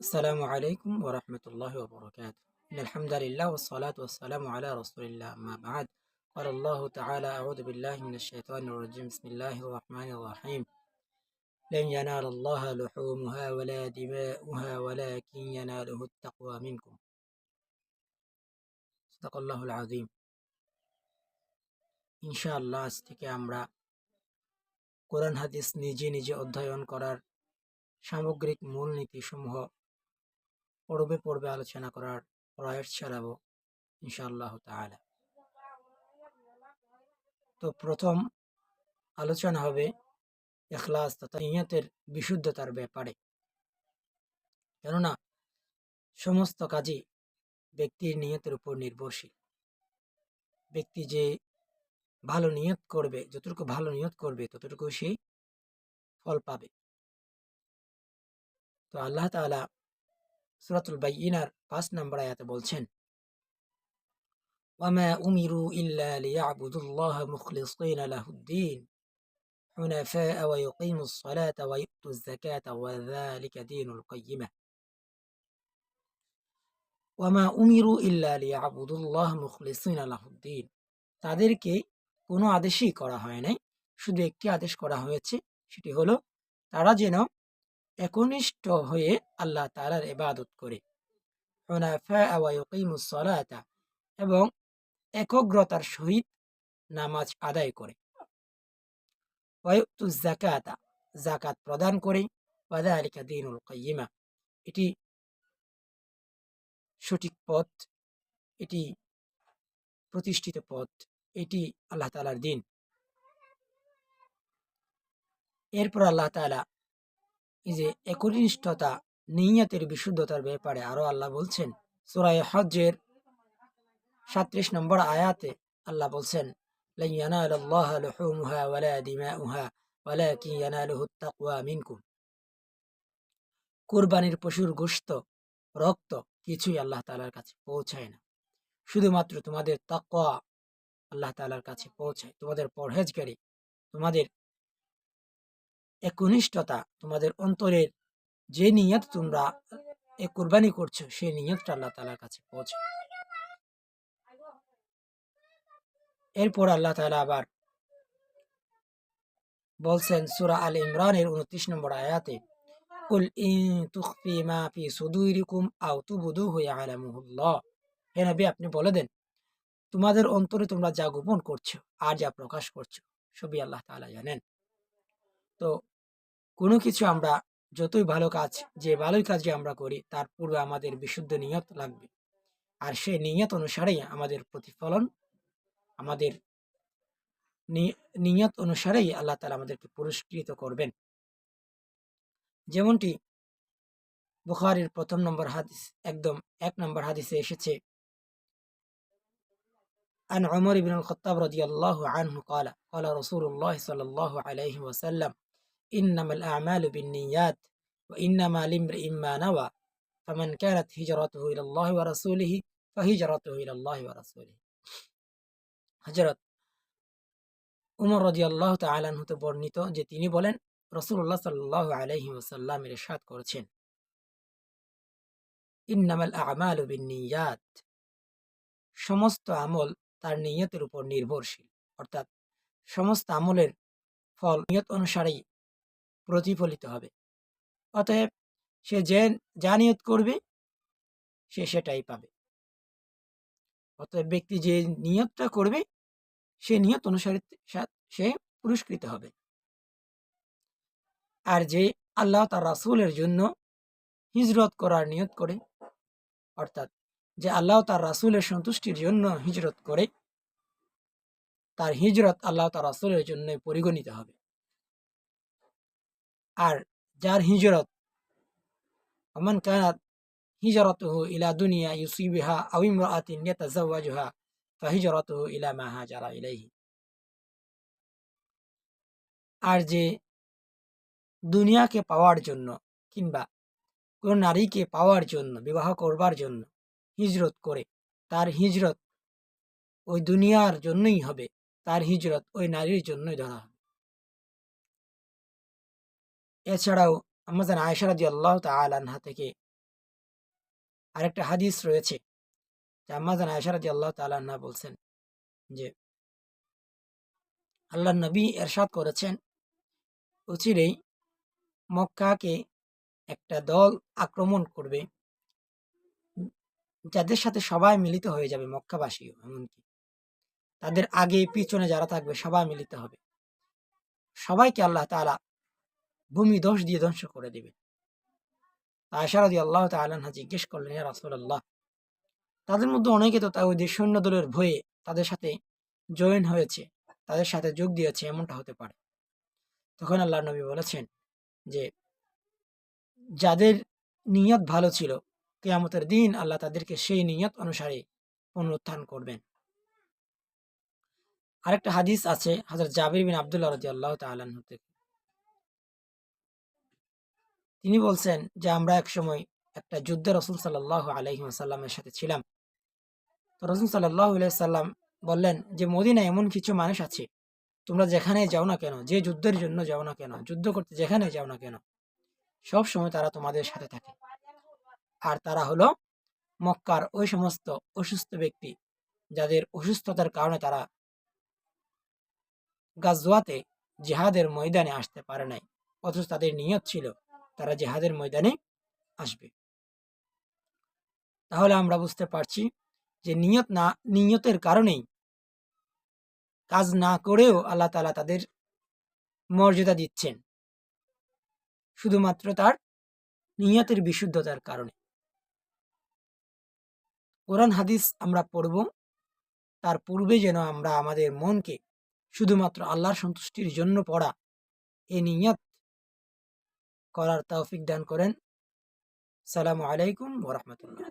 السلام عليكم ورحمة الله وبركاته إن الحمد لله والصلاة والسلام على رسول الله أما بعد قال الله تعالى أعوذ بالله من الشيطان الرجيم بسم الله الرحمن الرحيم لن ينال الله لحومها ولا دماؤها ولكن يناله التقوى منكم صدق الله العظيم ইনশাআল্লাহ আজ থেকে আমরা কোরআন হাদিস নিজে নিজে অধ্যয়ন করার সামগ্রিক মূলনীতিসমূহ পর্বে পর্বে আলোচনা করার প্রয়াস চালাবো ইনশাআল্লাহ তাআলা। তো প্রথম আলোচনা হবে এখলাস তথা নিয়তের বিশুদ্ধতার ব্যাপারে। কেননা সমস্ত কাজই ব্যক্তির নিয়তের উপর নির্ভরশীল। ব্যক্তি যে ভালো নিয়ত করবে, যতটুকু ভালো নিয়ত করবে ততটুকু সে ফল পাবে। তো আল্লাহ তাআলা সূরাতুল বাইয়িনার 5 নম্বর আয়াতে বলছেন ওয়ামা উমিরু ইল্লা লিয়াবুদুল্লাহ মুখলিসিনা লাহুদ্দিন حنفاء ويقيموا الصلاة ويؤتوا الزكاة وذلك دين القيمة ওয়ামা উমিরু ইল্লা লিয়াবুদুল্লাহ মুখলিসিনা লাহুদ্দিন তাদেরকে কোনো আদেশই করা হয় নাই শুধু একটি আদেশ করা হয়েছে সেটি হলো তারা যেন একনিষ্ঠ হয়ে আল্লাহ তাআলার ইবাদত করে। এবং একগ্রতার সহিত নামাজ আদায় করে। যাকাতা, যাকাত প্রদান করে। ওয়াযালিকা দীনুল কাইয়্যিমা এটি সঠিক পথ, এটি প্রতিষ্ঠিত পথ, এটি আল্লাহ তালার দিন। এরপর আল্লাহ এই যে একনিষ্ঠতা, নিয়াতের বিশুদ্ধতার ব্যাপারে আরও আল্লাহ বলছেন। সুরায় হজ্জের সাত্রিশ নম্বর আয়াতে আল্লাহ বলছেন কুরবানির পশুর গোস্ত রক্ত কিছুই আল্লাহ তালার কাছে পৌঁছায় না। শুধুমাত্র তোমাদের তাকওয়া আল্লাহ তালার কাছে পৌঁছায়। তোমাদের পরহেজকারী তোমাদের একনিষ্ঠতা, তোমাদের অন্তরের যে নিয়ত তোমরা এ কুরবানি করছ সেই নিয়তটা আল্লাহ তালার কাছে পৌঁছায় এরপর আল্লাহ তাআলা আবার বলছেন সুরা আল ইমরানের 29 নম্বর আয়াতে, কুল ইন তুখফি মা ফি সুদুরিকুম আও তুবদুহু ইয়ালামুহুল্লাহ হে নবী, আপনি বলে দেন, তোমাদের অন্তরে তোমরা যা গোপন করছ আর যা প্রকাশ করছ, সবই আল্লাহ তাআলা জানেন। তো কোনো কিছু আমরা যতই ভালো কাজ যে ভালোই কাজ যে আমরা করি তার পূর্বে আমাদের বিশুদ্ধ নিয়ত লাগবে আর সেই নিয়ত অনুসারেই আমাদের প্রতিফলন আমাদের নিয়ত অনুসারেই আল্লাহ তালা আমাদেরকে পুরস্কৃত করবেন যেমনটি বুখারির প্রথম নম্বর হাদিস একদম এক নম্বর হাদিসে এসেছে عن عمر بن الخطاب رضي الله عنه قال قال رسول الله صلى الله عليه وسلم ইন্নামাল আমালু বিনিয়াত ওয়া ইন্নামা লিমর ইম্মা নাওয়া ফামান হযরত উমর রাদিয়াল্লাহু হতে বর্ণিত যে তিনি বলেন, রাসূলুল্লাহ আলাইহি ইরশাদ করেছেন। ইন্নামাল আমালু সমস্ত আমল তার নিয়তের উপর নির্ভরশীল। অর্থাৎ সমস্ত আমলের ফল নিয়ত অনুসারেই প্রতিফলিত হবে। অতএব সে যে যা নিয়ত করবে, সে সেটাই পাবে। অতএব ব্যক্তি যে নিয়তটা করবে, সে নিয়ত অনুসারে সে পুরস্কৃত হবে। আর যে আল্লাহ তার রাসুলের জন্য হিজরত করার নিয়ত করে, অর্থাৎ যে আল্লাহ তার রাসুলের সন্তুষ্টির জন্য হিজরত করে, তার হিজরত আল্লাহ তার রাসুলের জন্য পরিগণিত হবে। আর যার হিজরত অমান কানাত হিজরতুহু ইলা দুনিয়া ইউসিবিহা আও ইমরাআতিন ইয়াতাযাওয়াজুহা ফাহিজরতুহু ইলা মা হাজারা ইলাইহি। আর যে দুনিয়াকে পাওয়ার জন্য কিংবা কোন নারীকে পাওয়ার জন্য, বিবাহ করবার জন্য হিজরত করে, তার হিজরত ওই দুনিয়ার জন্যই হবে, তার হিজরত ওই নারীর জন্যই ধরা হবে। এছাড়াও আমাদের আয়সারাদি আল্লাহ তালাহা থেকে আরেকটা হাদিস রয়েছে, যে আম্মাজান আয়সা রাজি আল্লাহ তাল্লাহ বলছেন যে আল্লাহ নবী এরশাদ করেছেন অচিরেই মক্কাকে একটা দল আক্রমণ করবে, যাদের সাথে সবাই মিলিত হয়ে যাবে, মক্কাবাসীও এমনকি। তাদের আগে পিছনে যারা থাকবে, সবাই মিলিত হবে। সবাইকে আল্লাহ তালা ভূমি দোষ দিয়ে ধ্বংস করে দেবে। আশারদি আল্লাহ তালাহা জিজ্ঞেস করলেন ইয়া রাসুল্লাহ তাদের মধ্যে অনেকে তো তা ওই সৈন্য দলের ভয়ে তাদের সাথে জয়েন হয়েছে, তাদের সাথে যোগ দিয়েছে, এমনটা হতে পারে। তখন আল্লাহ নবী বলেছেন যে, যাদের নিয়ত ভালো ছিল, কেয়ামতের দিন আল্লাহ তাদেরকে সেই নিয়ত অনুসারে পুনরুত্থান করবেন। আরেকটা হাদিস আছে হাজার জাবির বিন আবদুল্লাহ রাজি আল্লাহ তালাহ থেকে। তিনি বলছেন যে, আমরা এক সময় একটা যুদ্ধে রসুল সাল্লাহ আলহিম সাল্লামের সাথে ছিলাম। তো রসুল সাল্লাহ সাল্লাম বললেন যে মদিনা এমন কিছু মানুষ আছে, তোমরা যেখানে যাও না কেন, যে যুদ্ধের জন্য যাও না কেন, যুদ্ধ করতে যেখানে যাও না কেন, সব সময় তারা তোমাদের সাথে থাকে। আর তারা হলো মক্কার ওই সমস্ত অসুস্থ ব্যক্তি, যাদের অসুস্থতার কারণে তারা গাজওয়াতে জেহাদের ময়দানে আসতে পারে নাই। অথচ তাদের নিয়ত ছিল তারা জেহাদের ময়দানে আসবে। তাহলে আমরা বুঝতে পারছি যে নিয়ত না, নিয়তের কারণেই কাজ না করেও আল্লাহ তালা তাদের মর্যাদা দিচ্ছেন। শুধুমাত্র তার নিয়তের বিশুদ্ধতার কারণে। কোরআন, হাদিস আমরা পড়ব, তার পূর্বে যেন আমরা আমাদের মনকে শুধুমাত্র আল্লাহর সন্তুষ্টির জন্য পড়া, এ নিয়ত করার তৌফিক দান করেন। সালামু আলাইকুম ওরহমতুল্লাহ